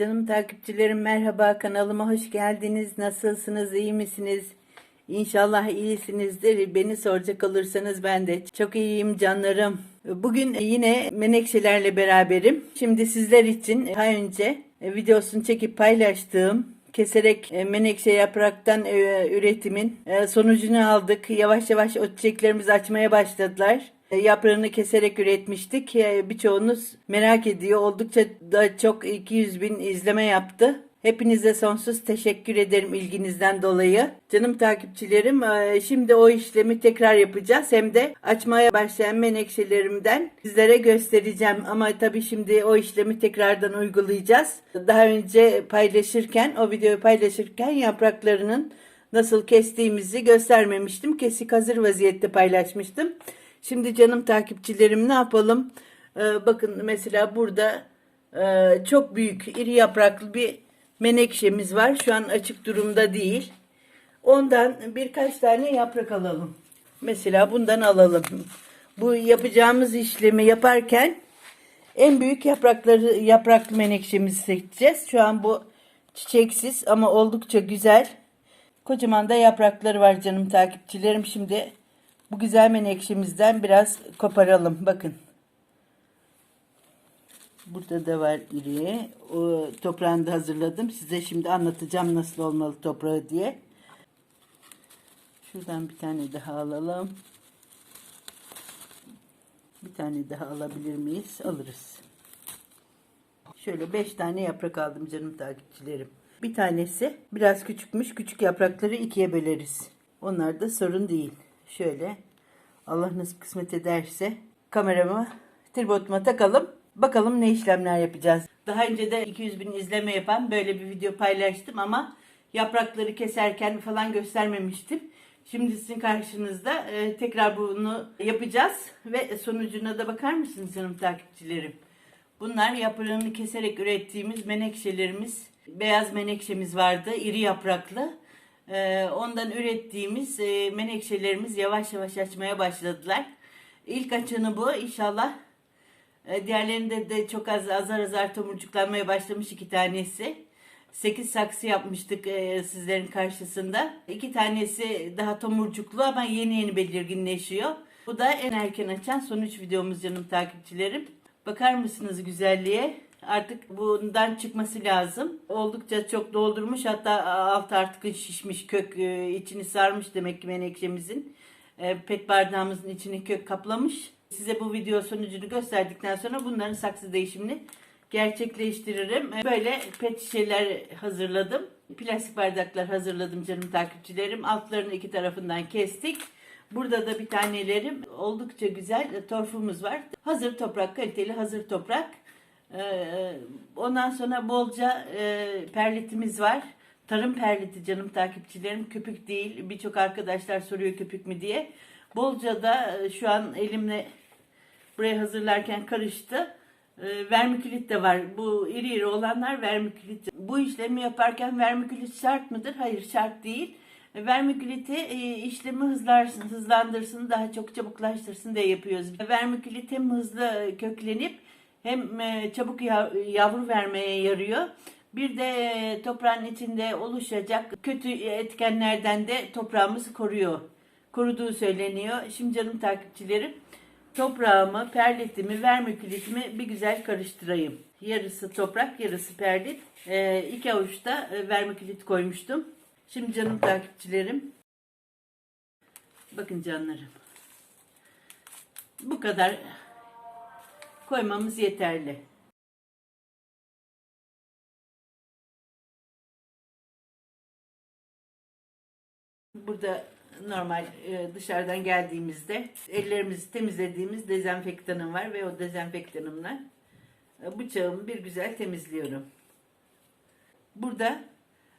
Canım takipçilerim merhaba kanalıma hoş geldiniz. Nasılsınız iyi misiniz? İnşallah iyisinizdir. Beni soracak olursanız ben de çok iyiyim canlarım. Bugün yine menekşelerle beraberim. Şimdi sizler için daha önce videosunu çekip paylaştığım keserek e, menekşe yapraktan e, üretimin e, sonucunu aldık. Yavaş yavaş o çiçeklerimiz açmaya başladılar. E, Yaprağını keserek üretmiştik. E, Birçoğunuz merak ediyor. Oldukça da çok 200 bin izleme yaptı. Hepinize sonsuz teşekkür ederim ilginizden dolayı. Canım takipçilerim e, şimdi o işlemi tekrar yapacağız. Hem de açmaya başlayan menekşelerimden sizlere göstereceğim. Ama tabii şimdi o işlemi tekrardan uygulayacağız. Daha önce paylaşırken, o videoyu paylaşırken yapraklarının nasıl kestiğimizi göstermemiştim. Kesik hazır vaziyette paylaşmıştım. Şimdi canım takipçilerim ne yapalım? Ee, bakın mesela burada e, çok büyük iri yapraklı bir menekşemiz var. Şu an açık durumda değil. Ondan birkaç tane yaprak alalım. Mesela bundan alalım. Bu yapacağımız işlemi yaparken en büyük yaprakları yapraklı menekşemizi seçeceğiz. Şu an bu çiçeksiz ama oldukça güzel. Kocaman da yaprakları var canım takipçilerim. Şimdi bu güzel menekşemizden biraz koparalım. Bakın. Burada da var iri. O toprağını da hazırladım. Size şimdi anlatacağım nasıl olmalı toprağı diye. Şuradan bir tane daha alalım. Bir tane daha alabilir miyiz? Alırız. Şöyle 5 tane yaprak aldım canım takipçilerim. Bir tanesi biraz küçükmüş. Küçük yaprakları ikiye böleriz. Onlar da sorun değil. Şöyle Allah nasip kısmet ederse kameramı tripoduma takalım. Bakalım ne işlemler yapacağız. Daha önce de 200 bin izleme yapan böyle bir video paylaştım ama yaprakları keserken falan göstermemiştim. Şimdi sizin karşınızda e, tekrar bunu yapacağız ve sonucuna da bakar mısınız canım takipçilerim? Bunlar yaprağını keserek ürettiğimiz menekşelerimiz. Beyaz menekşemiz vardı, iri yapraklı. Ee, ondan ürettiğimiz e, menekşelerimiz yavaş yavaş açmaya başladılar. İlk açanı bu. İnşallah e, diğerlerinde de çok az azar azar tomurcuklanmaya başlamış iki tanesi. 8 saksı yapmıştık e, sizlerin karşısında. İki tanesi daha tomurcuklu ama yeni yeni belirginleşiyor. Bu da en erken açan son 3 videomuz canım takipçilerim. Bakar mısınız güzelliğe? Artık bundan çıkması lazım. Oldukça çok doldurmuş hatta alt artık şişmiş kök e, içini sarmış demek ki menekşemizin. E, Pet bardağımızın içini kök kaplamış. Size bu video sonucunu gösterdikten sonra bunların saksı değişimini gerçekleştiririm. E, Böyle pet şişeler hazırladım. Plastik bardaklar hazırladım canım takipçilerim. Altlarını iki tarafından kestik. Burada da bir tanelerim oldukça güzel torfumuz var. Hazır toprak, kaliteli hazır toprak. Ee, ondan sonra bolca e, perlitimiz var. Tarım perliti canım takipçilerim. Köpük değil. Birçok arkadaşlar soruyor köpük mü diye. Bolca da e, şu an elimle buraya hazırlarken karıştı. E, vermikülit de var. Bu iri iri olanlar vermikülit. Bu işlemi yaparken vermikülit şart mıdır? Hayır şart değil. Vermiküliti e, işlemi hızlarsın, hızlandırsın, daha çok çabuklaştırsın diye yapıyoruz. Vermikülit hem hızlı köklenip hem e, çabuk ya- yavru vermeye yarıyor. Bir de e, toprağın içinde oluşacak kötü etkenlerden de toprağımızı koruyor. Koruduğu söyleniyor. Şimdi canım takipçilerim toprağımı, perlitimi, vermikülitimi bir güzel karıştırayım. Yarısı toprak, yarısı perlit. E, iki avuçta e, vermikülit koymuştum. Şimdi canım takipçilerim. Bakın canlarım. Bu kadar koymamız yeterli. Burada normal e, dışarıdan geldiğimizde ellerimizi temizlediğimiz dezenfektanım var ve o dezenfektanımla e, bıçağımı bir güzel temizliyorum. Burada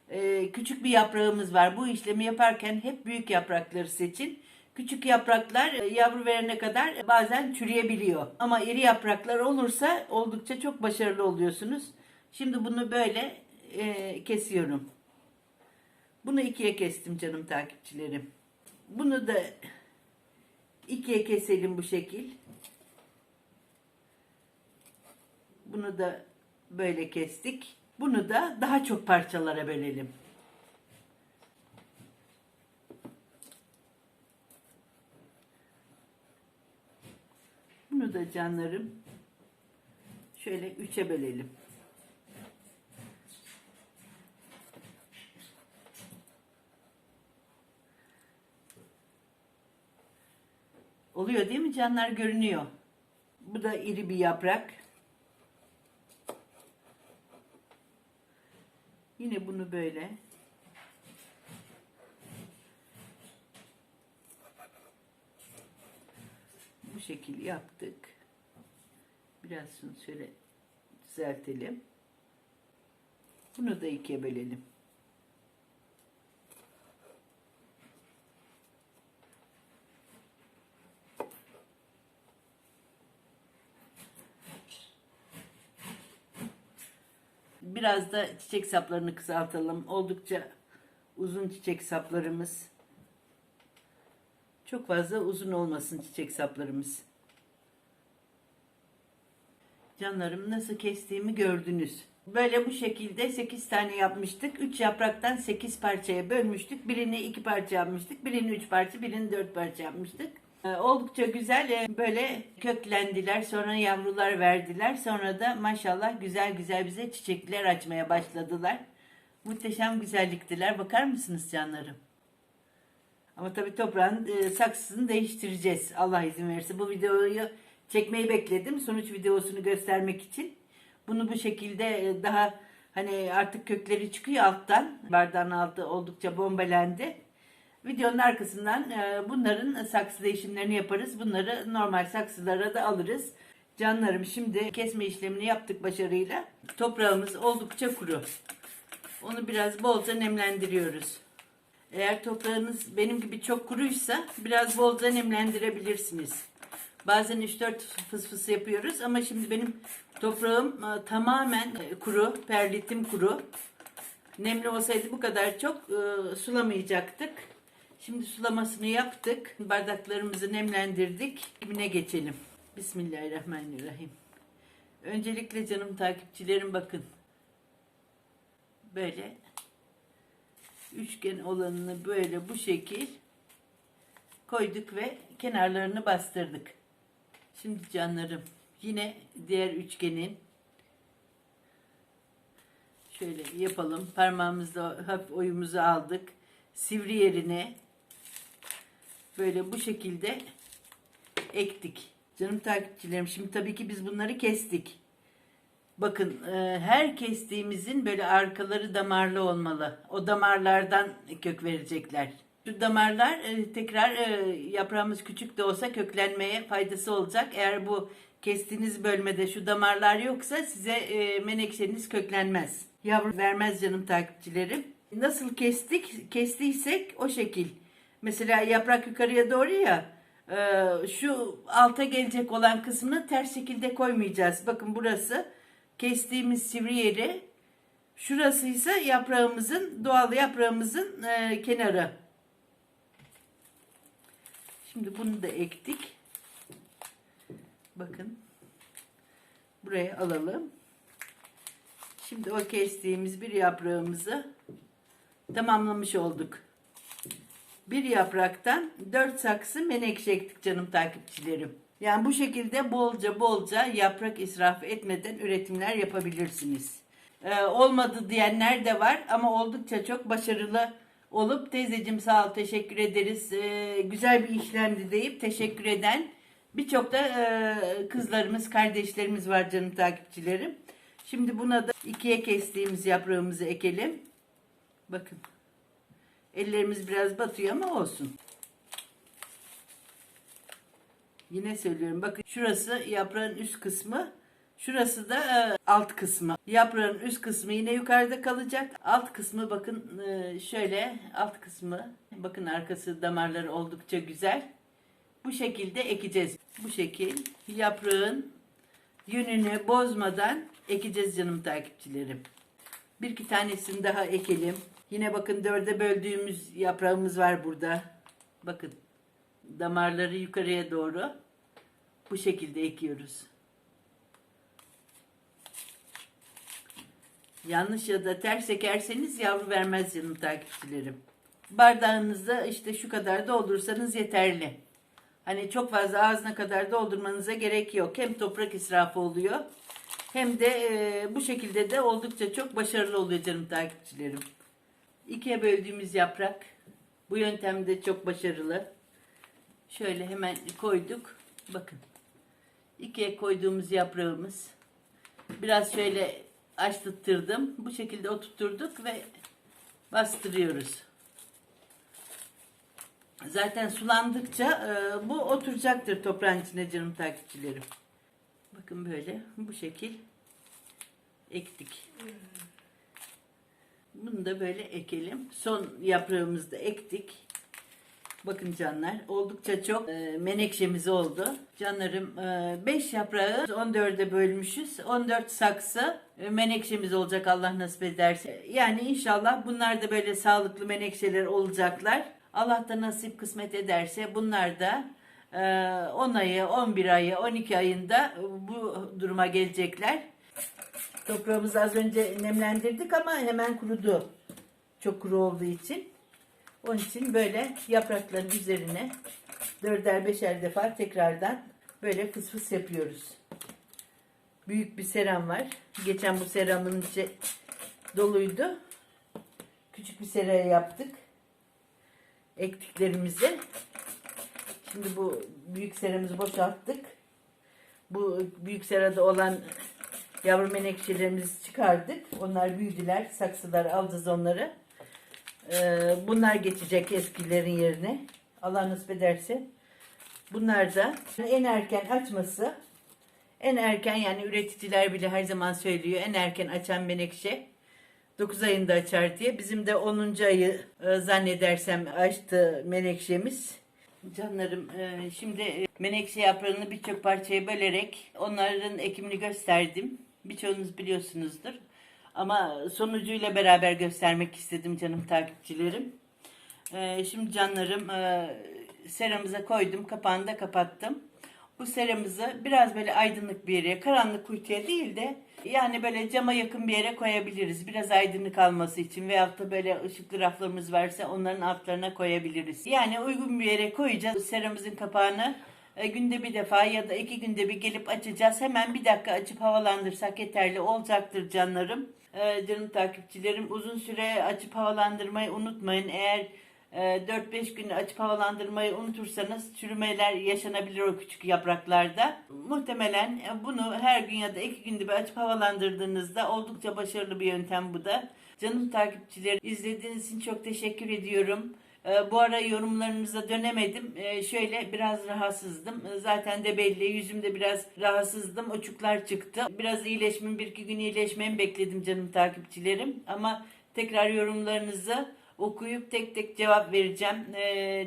e, küçük bir yaprağımız var. Bu işlemi yaparken hep büyük yaprakları seçin. Küçük yapraklar e, yavru verene kadar bazen çürüyebiliyor. Ama iri yapraklar olursa oldukça çok başarılı oluyorsunuz. Şimdi bunu böyle e, kesiyorum. Bunu ikiye kestim canım takipçilerim. Bunu da ikiye keselim bu şekil. Bunu da böyle kestik. Bunu da daha çok parçalara bölelim. Da canlarım şöyle üçe bölelim. Oluyor değil mi canlar görünüyor. Bu da iri bir yaprak. Yine bunu böyle şekil yaptık. Biraz şunu şöyle düzeltelim. Bunu da ikiye bölelim. Biraz da çiçek saplarını kısaltalım. Oldukça uzun çiçek saplarımız. Çok fazla uzun olmasın çiçek saplarımız. Canlarım nasıl kestiğimi gördünüz. Böyle bu şekilde 8 tane yapmıştık. 3 yapraktan 8 parçaya bölmüştük. Birini 2 parça yapmıştık. Birini 3 parça, birini 4 parça yapmıştık. Ee, Oldukça güzel e, böyle köklendiler. Sonra yavrular verdiler. Sonra da maşallah güzel güzel bize çiçekler açmaya başladılar. Muhteşem güzelliktiler. Bakar mısınız canlarım? Ama tabii toprağın e, saksısını değiştireceğiz. Allah izin verirse. Bu videoyu çekmeyi bekledim. Sonuç videosunu göstermek için. Bunu bu şekilde e, daha hani artık kökleri çıkıyor alttan. Bardağın altı oldukça bombelendi. Videonun arkasından e, bunların saksı değişimlerini yaparız. Bunları normal saksılara da alırız. Canlarım şimdi kesme işlemini yaptık başarıyla. Toprağımız oldukça kuru. Onu biraz bolca nemlendiriyoruz. Eğer toprağınız benim gibi çok kuruysa biraz bolca nemlendirebilirsiniz. Bazen 3-4 fıs fıs yapıyoruz ama şimdi benim toprağım e, tamamen e, kuru, perlitim kuru. Nemli olsaydı bu kadar çok e, sulamayacaktık. Şimdi sulamasını yaptık. Bardaklarımızı nemlendirdik. Dibine geçelim. Bismillahirrahmanirrahim. Öncelikle canım takipçilerim bakın. Böyle üçgen olanını böyle bu şekil koyduk ve kenarlarını bastırdık. Şimdi canlarım yine diğer üçgenin şöyle yapalım. Parmağımızla hafif oyumuzu aldık. Sivri yerine böyle bu şekilde ektik. Canım takipçilerim şimdi tabii ki biz bunları kestik. Bakın e, her kestiğimizin böyle arkaları damarlı olmalı. O damarlardan kök verecekler. Şu damarlar e, tekrar e, yaprağımız küçük de olsa köklenmeye faydası olacak. Eğer bu kestiğiniz bölmede şu damarlar yoksa size e, menekşeniz köklenmez. Yavru vermez canım takipçilerim. Nasıl kestik? Kestiysek o şekil. Mesela yaprak yukarıya doğru ya şu alta gelecek olan kısmını ters şekilde koymayacağız. Bakın burası kestiğimiz sivri yeri. Şurası ise yaprağımızın doğal yaprağımızın e, kenarı. Şimdi bunu da ektik. Bakın. Buraya alalım. Şimdi o kestiğimiz bir yaprağımızı tamamlamış olduk. Bir yapraktan dört saksı menekşe ektik canım takipçilerim. Yani bu şekilde bolca bolca yaprak israf etmeden üretimler yapabilirsiniz. Ee, olmadı diyenler de var ama oldukça çok başarılı olup teyzecim sağ ol teşekkür ederiz ee, güzel bir işlemdi deyip teşekkür eden birçok da e, kızlarımız kardeşlerimiz var canım takipçilerim. Şimdi buna da ikiye kestiğimiz yaprağımızı ekelim. Bakın ellerimiz biraz batıyor ama olsun. Yine söylüyorum bakın şurası yaprağın üst kısmı. Şurası da e, alt kısmı. Yaprağın üst kısmı yine yukarıda kalacak. Alt kısmı bakın e, şöyle alt kısmı. Bakın arkası damarları oldukça güzel. Bu şekilde ekeceğiz. Bu şekil yaprağın yönünü bozmadan ekeceğiz canım takipçilerim. Bir iki tanesini daha ekelim. Yine bakın dörde böldüğümüz yaprağımız var burada. Bakın damarları yukarıya doğru bu şekilde ekiyoruz. Yanlış ya da ters ekerseniz yavru vermez canım takipçilerim. Bardağınızda işte şu kadar doldursanız yeterli. Hani çok fazla ağzına kadar doldurmanıza gerek yok. Hem toprak israfı oluyor hem de e, bu şekilde de oldukça çok başarılı oluyor canım takipçilerim. İkiye böldüğümüz yaprak bu yöntemde çok başarılı. Şöyle hemen koyduk. Bakın. İkiye koyduğumuz yaprağımız. Biraz şöyle açtırdım. Bu şekilde oturtturduk ve bastırıyoruz. Zaten sulandıkça e, bu oturacaktır toprağın içine canım takipçilerim. Bakın böyle bu şekil ektik. Bunu da böyle ekelim. Son yaprağımızı da ektik. Bakın canlar oldukça çok e, menekşemiz oldu. Canlarım 5 yaprağı 14'e bölmüşüz. 14 saksı e, menekşemiz olacak Allah nasip ederse. Yani inşallah bunlar da böyle sağlıklı menekşeler olacaklar. Allah da nasip kısmet ederse bunlar da e, 10 ayı, 11 ayı, 12 ayında bu duruma gelecekler. Toprağımızı az önce nemlendirdik ama hemen kurudu. Çok kuru olduğu için. Onun için böyle yaprakların üzerine dörder beşer defa tekrardan böyle fıs fıs yapıyoruz. Büyük bir seram var. Geçen bu seramın içi doluydu. Küçük bir seraya yaptık. Ektiklerimizi. Şimdi bu büyük seramızı boşalttık. Bu büyük serada olan yavru menekşelerimizi çıkardık. Onlar büyüdüler. Saksılar alacağız onları. Ee, bunlar geçecek eskilerin yerine. Allah nasip ederse. Bunlar da en erken açması en erken yani üreticiler bile her zaman söylüyor en erken açan menekşe 9 ayında açar diye. Bizim de 10. ayı e, zannedersem açtı menekşemiz. Canlarım e, şimdi e, menekşe yaprağını birçok parçaya bölerek onların ekimini gösterdim. Birçoğunuz biliyorsunuzdur. Ama sonucuyla beraber göstermek istedim canım takipçilerim. Ee, şimdi canlarım e, seramıza koydum. Kapağını da kapattım. Bu seramızı biraz böyle aydınlık bir yere, karanlık kuytuya değil de yani böyle cama yakın bir yere koyabiliriz. Biraz aydınlık alması için veyahut da böyle ışıklı raflarımız varsa onların altlarına koyabiliriz. Yani uygun bir yere koyacağız. Seramızın kapağını e, günde bir defa ya da iki günde bir gelip açacağız. Hemen bir dakika açıp havalandırsak yeterli olacaktır canlarım. E, canım takipçilerim uzun süre açıp havalandırmayı unutmayın. Eğer e, 4-5 gün açıp havalandırmayı unutursanız çürümeler yaşanabilir o küçük yapraklarda. Muhtemelen e, bunu her gün ya da iki günde bir açıp havalandırdığınızda oldukça başarılı bir yöntem bu da. Canım takipçilerim izlediğiniz için çok teşekkür ediyorum. Ee, Bu ara yorumlarınıza dönemedim. Ee, Şöyle biraz rahatsızdım. Ee, Zaten de belli. Yüzümde biraz rahatsızdım. Uçuklar çıktı. Biraz iyileşmem, bir iki gün iyileşmemi bekledim canım takipçilerim. Ama tekrar yorumlarınızı okuyup tek tek cevap vereceğim.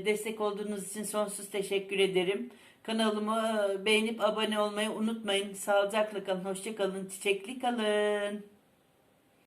Destek olduğunuz için sonsuz teşekkür ederim. Kanalımı e, beğenip abone olmayı unutmayın. Sağlıcakla kalın, hoşça kalın, çiçekli kalın.